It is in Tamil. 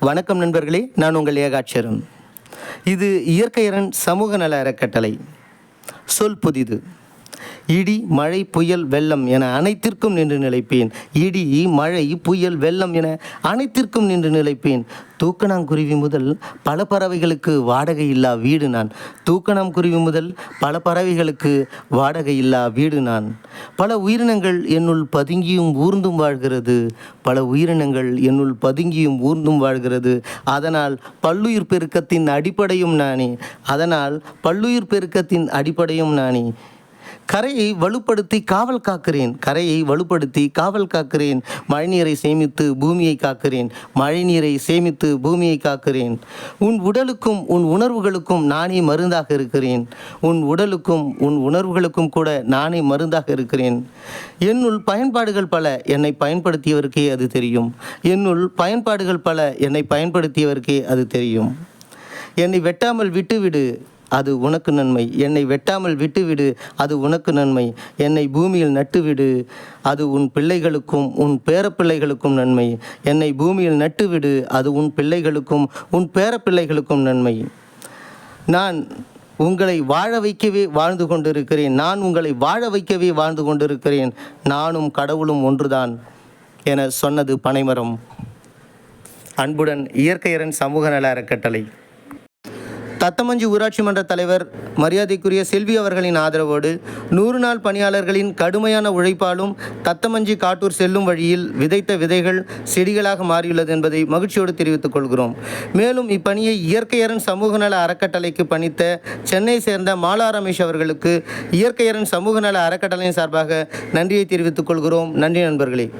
வணக்கம் நண்பர்களே நான் உங்கள் ஏகாட்சரம் இது இயற்கையரன் சமூக நல அறக்கட்டளை. சொல் புதிது. இடி மழை புயல் வெள்ளம் என அனைத்திற்கும் நின்று நிலைப்பேன். இடி மழை புயல் வெள்ளம் என அனைத்திற்கும் நின்று நிலைப்பேன். தூக்கணாங்குருவி முதல் பல பறவைகளுக்கு வாடகை இல்லா வீடு நான். தூக்கணாங்குருவி முதல் பல பறவைகளுக்கு வாடகை இல்லா வீடு நான். பல உயிரினங்கள் என்னுள் பதுங்கியும் ஊர்ந்தும் வாழ்கிறது. பல உயிரினங்கள் என்னுள் பதுங்கியும் ஊர்ந்தும் வாழ்கிறது. அதனால் பல்லுயிர் பெருக்கத்தின் அடிப்படையும் நானே. அதனால் பல்லுயிர் பெருக்கத்தின் அடிப்படையும் நானே. கரையை வலுப்படுத்தி காவல் காக்கிறேன். கரையை வலுப்படுத்தி காவல் காக்கிறேன். மழைநீரை சேமித்து பூமியை காக்கிறேன். மழைநீரை சேமித்து பூமியை காக்கிறேன். உன் உடலுக்கும் உன் உணர்வுகளுக்கும் நானே மருந்தாக இருக்கிறேன். உன் உடலுக்கும் உன் உணர்வுகளுக்கும் கூட நானே மருந்தாக இருக்கிறேன். என்னுள் பயன்பாடுகள் பல என்னை பயன்படுத்தியவருக்கே அது தெரியும். என்னுள் பயன்பாடுகள் பல என்னை பயன்படுத்தியவருக்கே அது தெரியும். என்னை வெட்டாமல் விட்டுவிடு. அது உனக்கு நன்மை. என்னை வெட்டாமல் விட்டுவிடு அது உனக்கு நன்மை. என்னை பூமியில் நட்டுவிடு அது உன் பிள்ளைகளுக்கும் உன் பேரப்பிள்ளைகளுக்கும் நன்மை. என்னை பூமியில் நட்டுவிடு அது உன் பிள்ளைகளுக்கும் உன் பேரப்பிள்ளைகளுக்கும் நன்மை. நான் உங்களை வாழ வைக்கவே வாழ்ந்து கொண்டிருக்கிறேன். நான் உங்களை வாழ வைக்கவே வாழ்ந்து கொண்டிருக்கிறேன். நானும் கடவுளும் ஒன்றுதான் என சொன்னது பனைமரம். அன்புடன் இயற்கையரன் சமூக நல அறக்கட்டளை. தத்தமஞ்சி ஊராட்சி மன்ற தலைவர் மரியாதைக்குரிய செல்வி அவர்களின் ஆதரவோடு நூறு நாள் பணியாளர்களின் கடுமையான உழைப்பாலும் தத்தமஞ்சி காட்டூர் செல்லும் வழியில் விதைத்த விதைகள் செடிகளாக மாறியுள்ளது என்பதை மகிழ்ச்சியோடு தெரிவித்துக் கொள்கிறோம். மேலும் இப்பணியை இயற்கையரன் சமூக நல அறக்கட்டளைக்கு பணித்த சென்னை சேர்ந்த மாலா ரமேஷ் அவர்களுக்கு இயற்கையரன் சமூக நல அறக்கட்டளையின் சார்பாக நன்றியை தெரிவித்துக் கொள்கிறோம். நன்றி நண்பர்களே.